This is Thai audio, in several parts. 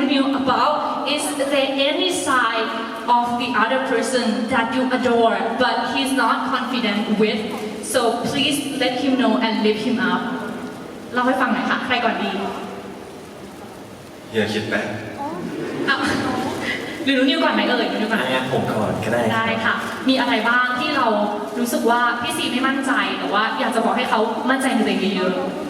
Nunu about is there any side of the other person that you adore but he's not confident with so please let him know and lift him up เล่าให้ฟังหน่อยค่ะ ใครก่อนดีเฮียคิดแป๊บอะหรือหนูนิวก่อนไหมเอ่ยหนูนิวก่อน งั้นผมก่อนก็ได้ได้ค่ะ มีอะไรบ้างที่เรารู้สึกว่าพี่ซีไม่มั่นใจแต่ว่าอยากจะบอกให้เขามั่นใจในตัวเองเยอะอื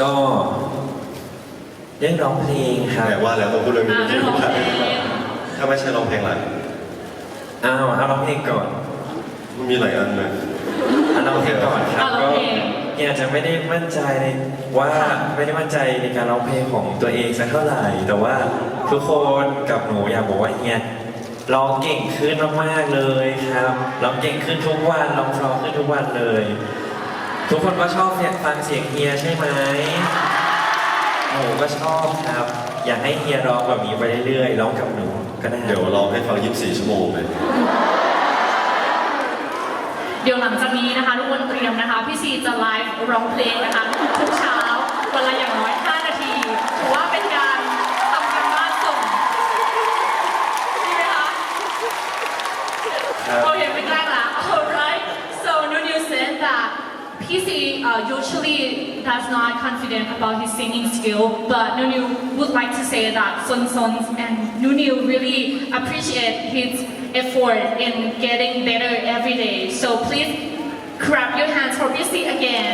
ก็เรื่องร้องเพลงครับแต่ว่าแล้วต้องพูดเรื่องๆนี้อ่าเรื่องของเพลงถ้าไม่ใช่ร้องเพลงอะไรอ้าวเอาร้องเพลงก่อน มันมีหลายอันเลยเอาร้องเพลงก่อนครับเอาร้องเพลงก็เนี่ยจะไม่ได้มั่นใจในว่าค่ะไม่ได้มั่นใจในการร้องเพลงของตัวเองสักเท่าไหร่ แต่ว่าทุกคนกับหนูอยากบอกว่าเนี่ยร้องเก่งขึ้นมากๆเลยครับร้องเก่งขึ้นทุกวันร้องเพราะขึ้นทุกวันเลย ทุกคนก็ชอบเนี่ยฟังเสียงเฮียใช่ไหมหนูก็ชอบครับ อยากให้เฮียร้องแบบนี้ไปเรื่อยๆร้องกับหนูก็ได้เดี๋ยวร้องให้ฟัง 24 ชั่วโมงเลยเดี๋ยวหลังจากนี้นะคะทุกคนเตรียมนะคะ พี่ซีจะไลฟ์ร้องเพลงนะคะทุกเช้าวันละอย่างน้อย 5 นาทีถือว่าเป็นการทำกันบ้านส่งดีไหมคะครับโอเคไม่ใกล้ละ PC uh, usually does not confident about his singing skill but Nunu would like to say that Son Son and Nunu really appreciate his effort in getting better every day so please clap your hands for PC again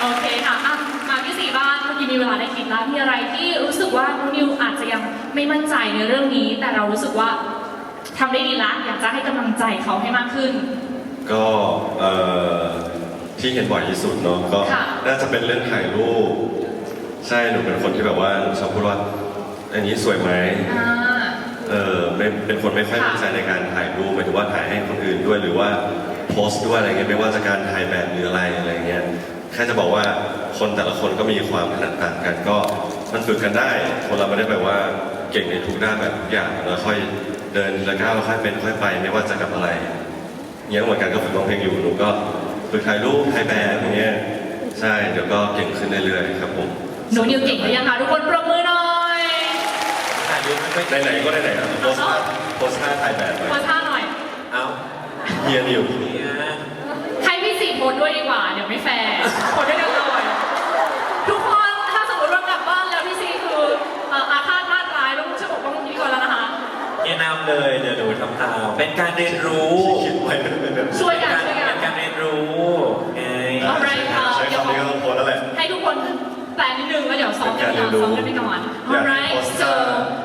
โอเคค่ะอ่ะมาพี่สีบ้างเมื่อกี้มีเวลาได้คิดแล้วมีอะไรที่รู้สึกว่านุนิวอาจจะยังไม่มั่นใจในเรื่องนี้ แต่เรารู้สึกว่า ทำได้ดีละอยากจะให้กำลังใจเขาให้มากขึ้น ก็เอ่อที่เห็นบ่อยที่สุดเนาะก็ค่ะ น่าจะเป็นเรื่องถ่ายรูปใช่หนูเป็นคนที่แบบว่าชอบพูดว่าอันนี้สวยไหมอ่า เออไม่เป็นคนไม่ค่อยค่ะ มั่นใจในการถ่ายรูปหมายถึงว่าถ่ายให้คนอื่นด้วยหรือว่าโพสต์ด้วยอะไรเงี้ยไม่ว่าจะการถ่ายแบบหรืออะไรอะไรเงี้ยแค่จะบอกว่าคนแต่ละคนก็มีความถนัดต่างกันก็มันฝึกกันได้ คนเราไม่ได้แบบว่าเก่งในทุกด้านแบบทุกอย่างแล้วค่อย เดินทีละก้าวค่อยเป็นค่อยไป ไม่ว่าจะกับอะไรเงี้ยเหมือนกันก็ฝึกร้องเพลงอยู่หนูก็ฝึกถ่ายรูปถ่ายแบบอย่างเงี้ยใช่เดี๋ยวก็เก่งขึ้นเรื่อยๆครับผมหนูนิวเก่งหรือยังคะทุกคนปรบมือหน่อยถ่ายรูปไม่ค่อยไหนๆก็ไหนๆอะโพสท่าโพสท่าถ่ายแบบหน่อยขอท่าหน่อย เอาเฮียนิวเฮียให้พี่สีโพสด้วยดีกว่าเดี๋ยวไม่แฟร์โพสด้วยกัน เฮียนำเลยเดี๋ยวหนูทำตามเป็นการเรียนรู้ คิดไว้ไม่เป็นแบบ ช่วยกันช่วยกัน เป็นการเรียนรู้ไง Alright ค่ะ ใช้คำนี้ก็ต้องโพสแล้วแหละ ให้ทุกคนแปลนิดนึงแล้วเดี๋ยวซ้อมกันไปก่อน เป็นการเรียนรู้ ซ้อมกันไปก่อน อยากให้ Alright โพสต์ so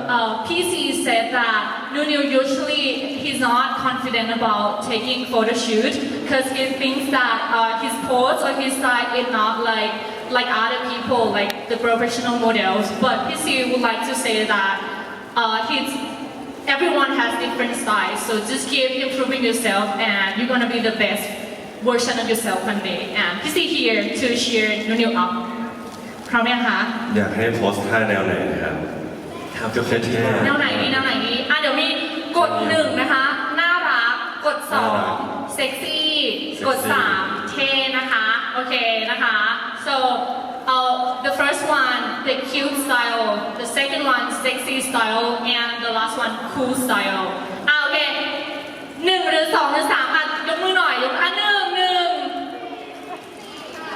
ท่า uh, PC said that Nunu usually he's not confident about taking photo shoot because he thinks that uh, his pose or his style is not like like other people like the professional models but PC would like to say that uh, he's everyone has different styles so just keep improving yourself and you're gonna be the best version of yourself one day and PC here to cheer Nunu up พร้อมยังคะอยากให้โพสท่าแนวไหนนะครับทำทุกคนที่แนวไหนดีแนวไหนดีอะเดี๋ยวมีกดหนึ่งนะคะ น่ารัก กดสองเซ็กซี่ กดสามเท่นะคะ โอเคนะคะ so uh, the first one the cute style the second one sexy style and the last one cool style อ่ะโอเคหนึ่งหรือสองหรือสามอ่ะยกมือหน่อยยกอ่ะหนึ่งหนึ่ง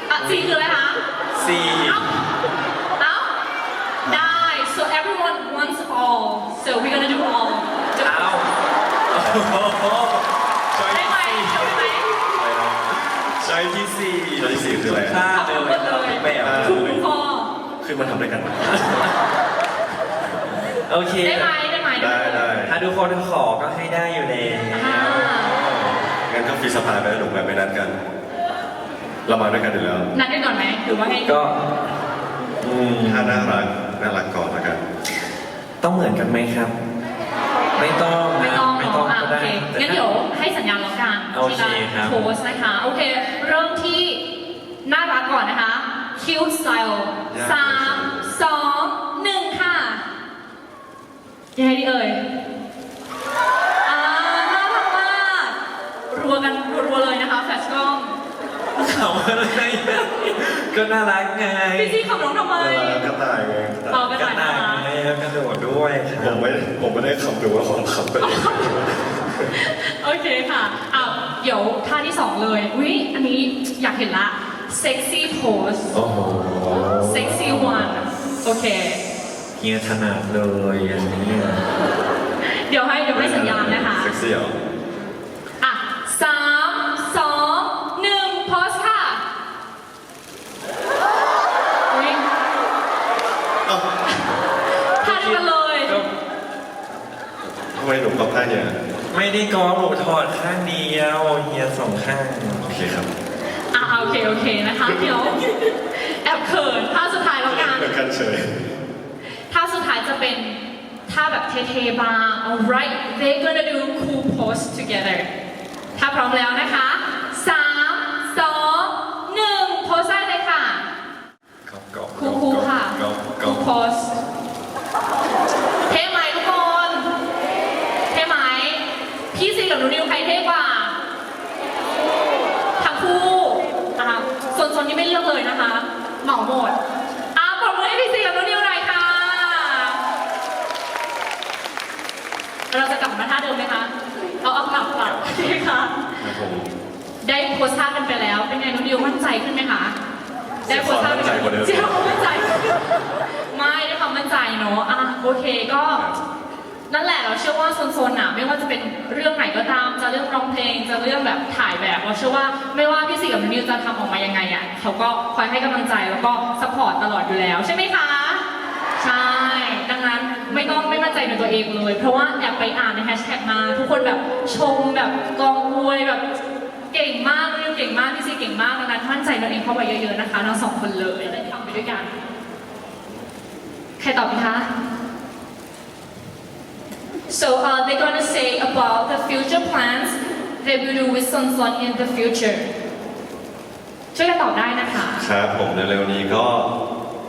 อ่ะสี่คืออะไรคะ สี่ เอ้าเอ้าได้ so everyone wants all so we're gonna do all เอา ช้อยที่สี่ช้อยที่สี่คืออะไรท่าเอาเดิทั้นงหมดเลยแบบถูกทุกข้อขึ้นมาทำด้วยกันไหมโอเค ได้ไหมได้ไหมได้ได้ถ้าทุกคนขอก็ให้ได้อยู่แล้วอ่างั้นก็ฟรีสไตล์ไปแล้วหนูแบบไม่นัดกัน เรามาด้วยกันอยู่แล้ว นัดกันก่อนไหมหรือว่าให้ก็อืมถ้าน่ารักน่ารักก่อนแล้วกัน ต้องเหมือนกันไหมครับ ไม่ต้องไม่นะต้องไม่ต้องอะ ก็โอได้เคแต่งั้นถ้า เดี๋ยวให้สัญญาณแล้วกันโอเคทีละครับ โพสนะคะ โอเค เริ่มที่น่ารักก่อนนะคะ cute style สามสองหนึ่งค่ะยังไงดีเอ่ยอ่าน่ารักมากรัวกันรัวๆเลยนะคะแฟลช กล้องอะไรก็น่ารักไงพี่ซีขับน้องทำไม เวลากระต่ายไงกระเอาต่ายกระกระต่ายต่ายนะคะไงแล้วกระโดดด้วยคผรับ มไม่ผมไม่ได้คำดูว่าของคำไปเองโอเคค่ะอ้าวเดี๋ยวท่าที่สองเลย อุ้ยอันนี้อยากเห็นละ sexy pose โอ้โห sexy one โอเค เฮียถนัดเลยอันนี้เดี๋ยวให้เดี๋ยวให้สัญญาณนะคะ เซ็กซี่เหรออะสามสองหนึ่งโพสค่ะอุ๊ย เอ้า ท่าเดียวกันเลย ก็ ทำไมหนูกับท่าเนี่ยไม่ได้กอหมูถอดข้างเดียวเฮียสองข้าง โอเคครับ อะโอเคโอเคนะคะเดี๋ยวแอบเขินท่าสุดท้ายแล้วกันเหมือนกันเฉยท่าสุดท้ายจะเป็นท่าแบบเท่ๆบ้าง alright they gonna do cool pose together ถ้าพร้อมแล้วนะคะสามสองหนึ่งโพสได้เลยค่ะก๊อบก๊อบคูคูค่ะก๊อบ คู ก๊อบ โพสเท่ไหมทุกคน เท่ไหม พี่ซี กับหนูนิวใครเท่กว่าทั้งคู่นะคะส่วนส่วนนี้ไม่เลือกเลยนะคะเหมาหมดอะปรบมือให้พี่ซีกับหนูนิวหน่อยค่ะ เราจะกลับมาท่าเดิมไหมคะ เอาเอากลับกลับโอเคค่ะ ครับผมได้โพสท่ากันไปแล้ว เป็นไงน้องดิวมั่นใจขึ้นไหมคะ ได้โพสท่าเสียความมั่นใจกว่าเดิมเสียความมั่นใจ ไม่ได้ความมั่นใจเนอะอะโอเคก็ นั่นแหละเราเชื่อว่าโซนๆน่ะไม่ว่าจะเป็นเรื่องไหนก็ตาม จะเรื่องร้องเพลง จะเรื่องแบบถ่ายแบบเราเชื่อว่าไม่ว่าพี่สี่กับน้องนิวจะทำออกมายังไงอะเขาก็คอยให้กำลังใจแล้วก็สปอร์ตตลอดอยู่แล้ว ใช่ไหมคะ ใช่ ดังนั้นไม่ต้องไม่มั่นใจในตัวเองเลย เพราะว่าแอบไปอ่านในแฮชแท็กมา ทุกคนแบบชมแบบกองอวยแบบเก่งมากนิวเก่งมากพี่ซีเก่งมากดังนั้นมั่นใจในตัวเองเข้าไปเยอะๆนะคะทั้งสองคนเลยได้ทำไปด้วยกันใครตอบดีคะ So uh, they're going to say about the future plans they will do with Sun Sun in the future ช่วยกันตอบได้นะคะ ครับผมเร็วๆนี้ก็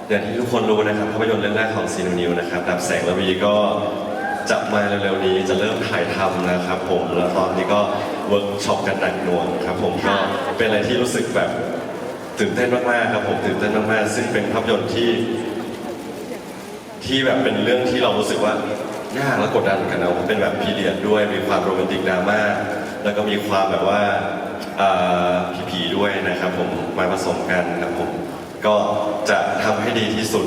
อย่างที่ทุกคนรู้นะครับภาพยนตร์เรื่องแรกของซีนูนิวนะครับดับแสงระวีก็จะมาเร็วๆนี้จะเริ่มถ่ายทำนะครับผมแล้วตอนนี้ก็เวิร์กช็อปกันหนักหน่วงครับผมก็เป็นอะไรที่รู้สึกแบบตื่นเต้นมากๆครับผมตื่นเต้นมากๆซึ่งเป็นภาพยนตร์ที่ ที่แบบเป็นเรื่องที่เรารู้สึกว่า ยากและกดดันเหมือนกันนะเป็นแบบพีเรียดด้วยมีความโรแมนติกดราม่าแล้วก็มีความแบบว่าผีผีๆด้วยนะครับ ผมมาผสมกันครับผมก็จะทำให้ดีที่สุด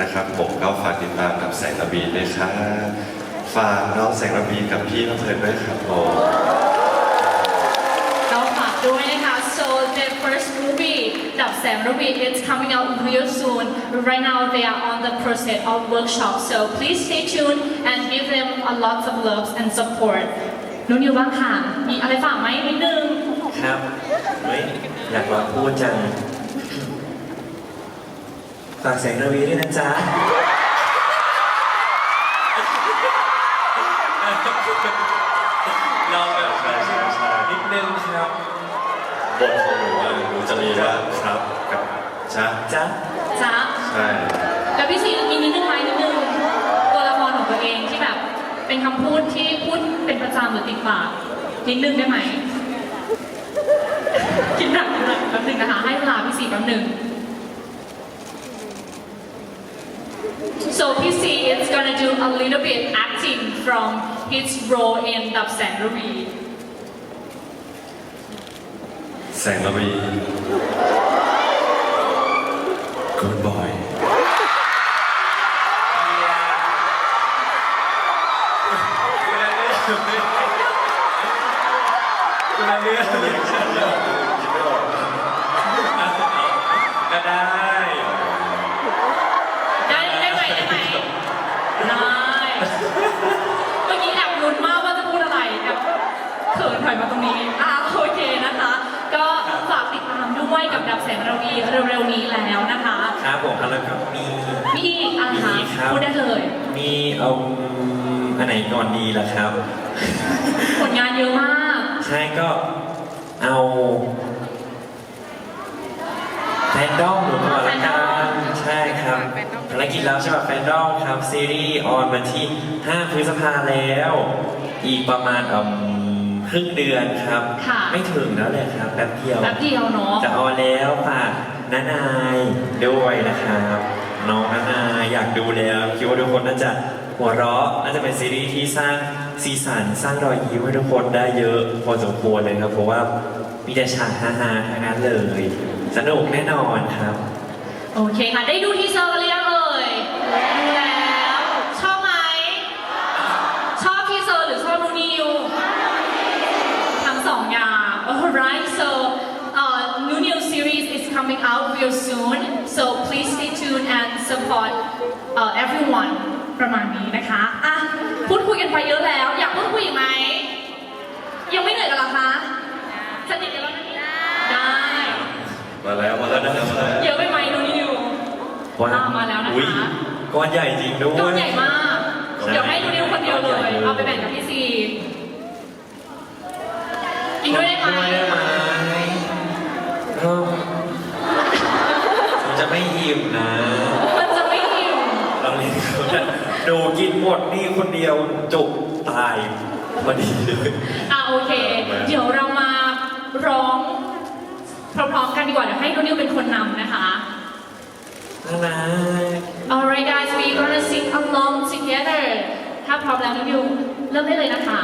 นะครับ ผมก็ฝากติดตามกับแสงระบีด้วยครับฝากน้องแสงระบีกับพี่น้องเพลินด้วยครับผม เราฝากด้วยนะคะ so the first movie ดับแสงระวี it's coming out real soon right now they are on the process of workshop so please stay tuned and give them a lot of love and support นุนิวบ้างค่ะ มีอะไรฝากไหมนิดนึง ครับเฮ้ยอยากลองพูดจัง ฝากเสียงระวีด้วยนะจ๊ะ เราแบบใช่ใช่ใช่นิดนึงครับบทของหนู อะหนูจะมีว่าครับกับจ้าจ๊ะจ๊ะใช่แล้วพี่ซีมีนิดนึงไหมนิดนึงตัวละครของตัวเองที่แบบ เป็นคำพูดที่พูดเป็นประจำหรือติดปากนิดนึงได้ไหมกินหนักกินหนักแป๊บนึงนะคะ ให้เวลาพี่ซีแป๊บนึง So PC is gonna do a little bit acting from his role in ดับ แสงระวีแสงระวี Good boy คุณเลือกเรียกฉันเรียกคิดไม่ออกก็ได้ได้ได้ไหมได้ไหมได้เมื่อกี้แอบลุ้นมากว่าจะพูดอะไรแอบเขินถอยมาตรงนี้อ่าโอเคนะ ติดตามด้วยกับดับแสงระวีเร็วๆนี้แล้วนะคะครับผมแล้วก็มีมีอีกอะไรคะมีครับพูดได้เลยมีเอาอันไหนก่อนดีล่ะครับ ผลงานเยอะมาก ใช่ก็เอาแฟนดอมหนูก่อนละกันใช่ครับภารกิจแล้วใช่ป่ะแฟนดอมครับซีรีส์ออนวันที่ 5 พฤษภาแล้ว อีกประมาณอืม ครึ่งเดือนครับ ค่ะ ไม่ถึงแล้วเลยครับแป๊บเดียว แป๊บเดียวเนาะ จะออนแล้วฝากนานายด้วยนะครับ น้องนานายอยากดูแล้วคิดว่าทุกคนน่าจะหัวเราะน่าจะเป็นซีรีส์ที่สร้างสีสันสร้างรอยยิ้มให้ทุกคนได้เยอะพอสมควรเลยครับเพราะว่ามีแต่ฉากฮาๆทั้งนั้นเลย สนุกแน่นอนครับ โอเคค่ะ ได้ดูทีเซอร์กันหรือยังเอ่ยดูแล้ว ชอบไหม ชอบทีเซอร์หรือชอบนูนิว ทั้งสองอย่าง alright so uh, new new series is coming out real soon so please stay tuned and support uh, everyone ประมาณนี้นะคะอะพูดคุยกันไปเยอะแล้ว อยากพูดคุยอีกไหม ยังไม่เหนื่อยกันเหรอคะสนิทกันแล้วนะเนี่ยได้ มาแล้วมาแล้วนะครับมาแล้วเยอะไปไหมนูนิวว้าวตามมาแล้วนะอุ๊ยคะก้อนใหญ่จริงด้วย ก้อนใหญ่มากใช่เดี๋ยวให้นูนิวคนเดียวเลย เอาไปแบ่งกับพี่ซีกินด้วยได้ไหม ด้วยได้ไหมเออผมจะไม่ อิ่มนะมันจะไม่หิวเราเรียนเขาจะดูกินหมดนี่คนเดียวจุกตายพอดีเลยอะโอเค เดี๋ยวเรามาร้องพร้อมๆกันดีกว่าเดี๋ยวให้นูนิวเป็นคนนำนะคะ น่ารัก Alright guys we gonna sing along together ถ้าพร้อมแล้วนูนิวเริ่มได้เลยนะคะ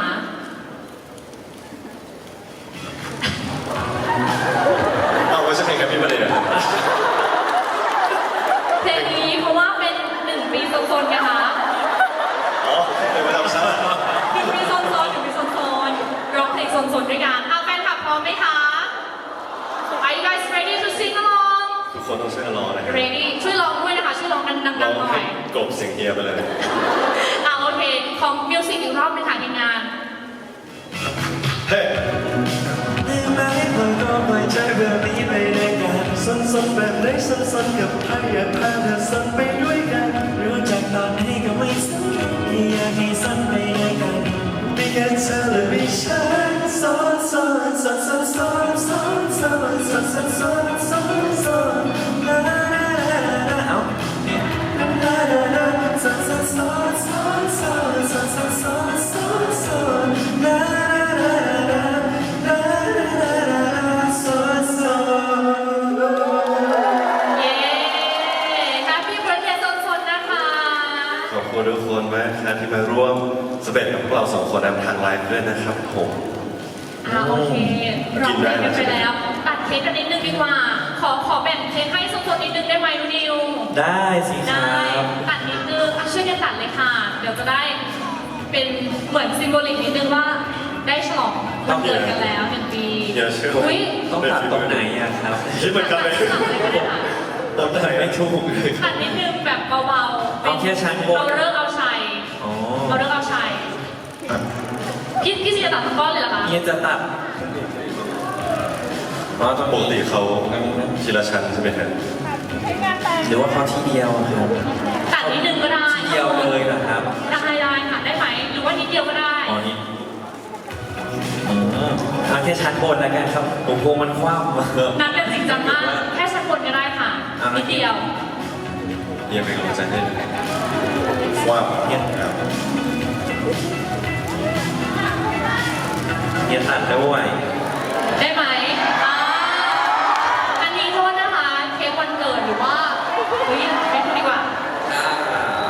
เอาไว้ใช่เพลงกับพี่ประเดี๋ยวเพลงนี้เพราะว่าเป็นหนึ่งปีโซนๆนะคะอ๋อเป็นประจำชาติหนึ่งปีโซนๆหนึ่งปีโซนๆร้องเพลงโซนๆด้วยกันเอาแฟนคลับพร้อมไหมคะ Are you guys ready to sing along ทุกคนต้องช่วยกันร้องนะครับ ready ช่วยร้องด้วยนะคะช่วยร้องดังร้ๆองหน่อให้ยกลบเสียงเฮียไปเลย อะโอเค ของมิวสิกอีกรอบหนึงค่ะทีมงาน เฮ้ได้ไหมปล่อยก็ปล่อยใจแบบนี้ไปด้วยกันสนสนๆแบบไหนสนสนๆกับใครอยากพาเธอสนไปด้วยกัน เย้ แฮปปี้เร์เดย์สนๆนะคะ ขอบคุณทุกคนมากครับที่มาร่วมสเปนกับพวกเราสองคนทางไลฟ์ด้วยนะครับผม อ่าโอเคร้องเพลงกันไปแล้ว ตัดเค้กกันนิดนึงดีกว่า ขอขอแบ่งเค้กให้โซนๆนิดนึงได้ไหมนูนิวได้สิคได้รับตัดนิดนึงอะช่วยกันตัดเลยค่ะ เดี๋ยวจะได้เป็นเหมือนซิมโบลิกนิดนึงว่าได้ฉลองวันเกิดกันแล้วหนึ่งปีอย่าเชื่ออุ้ ยต้องตัดตรงไหนอะครับ คิดเหมือนกันเลย ตัดเลยก็ได้ค่ะตอนไหนไม่ถูกเลย ตัดนิดนึงแบบเบาๆเอาแค่ชั้นบนเอาเลิกเอา พี่พี่ซีจะตัดทั้งก้อนเลยเหรอคะเฮียจะตัดอ๋อตรงปกตินี้เขาทีละชั้นใช่ไหมครับหรือว่าเขาที่เดียวอะครับตัดนิดนึงก็ได้ ที่เดียวเลยนะครับ ได้ได้ค่ะได้ไหมหรือว่านิดเดียวก็ได้ อ๋อนี่อืมเอาแค่ชั้นบนแล้วกันครับผมกลัวมันคว่ำอะนัดเป็นจริงจังมาก แค่ชั้นบนก็ได้ค่ะเอานินิดเดียวเฮียเป็นกำลังใจให้ว่าครับเฮีย ตัดด้วยได้ไหมอ่าอันนี้โทษนะคะเค้กวันเกิดหรือว่าเฮ้ยไม่พูดดีกว่า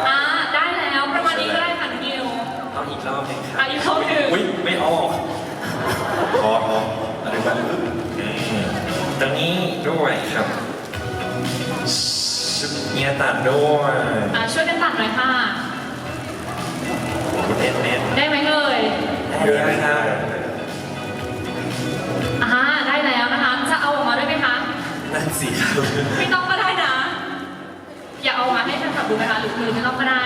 อ่าได้แล้วประมาณนี้ก็ได้ค่ะนิวเอาอีกรอบหนึงครัอะบอีกรอบหนึ่งอุ้ยไม่ออกพอพออะไรบ้างอืมตรงนี้ด้วยครับเฮียตัดด้วยอ่าช่วยกันตัดหน่อยค่ะ เน็ตเน็ตได้ไหมเอ่ยได้แล้วครับ ไม่ต้องก็ได้นะ อย่าเอามาให้แฟนคลับดูนะคะหรือคือไม่ต้องก็ได้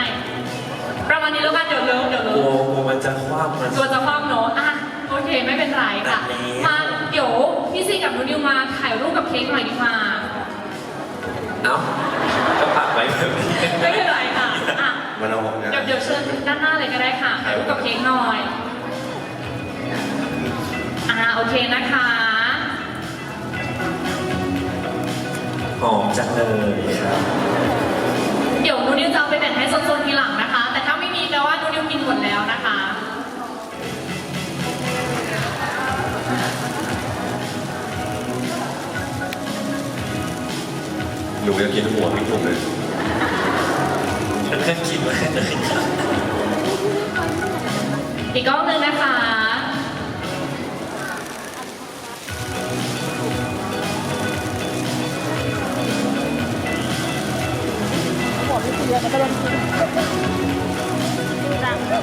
ประมาณนี้แล้วกันเดี๋ยวเลิฟเดี๋ยวกเลิลัวฟกลัวมันจะคว่ำมัน ตัวจะคว่ำเนอะอะโอเคไม่เป็นไรค่ะตัดแล้วมาเดี๋ยวพี่ซีกับนุนิวมาถ่ายรูปกับเค้กหน่อยดีกว่า เอ้าก็ปักไว้แบบนี้ไม่เป็นไรค่ะอะ มันเอาออกงานเดี๋ยวเดี๋ยวเชิญด้านหน้าเลยก็ได้ค่ะถ่ายรูปกับเค้กหน่อย อ่าโอเคนะคะ หอมจังเลยครับเดี๋ยวนูนิวจะเอาไปแบ่งให้โซนๆทีหลังนะคะ แต่ถ้าไม่มีแปลว่านูนิวกินหมดแล้วนะคะ หนูยังกินหัวไม่ถุงเลยแค่กินแค่ไหนอีกกล้องหนึ่งนะคะ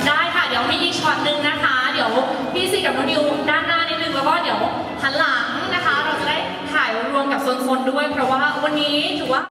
ได้ค่ะ เดี๋ยวมีอีกช็อตหนึ่งนะคะ เดี๋ยวพี่ซีกับน้องนิวด้านหน้านิดนึงแล้วก็เดี๋ยวหันหลังนะคะ เราจะได้ถ่ายรวมกับโซนๆด้วย เพราะว่าวันนี้ถือว่า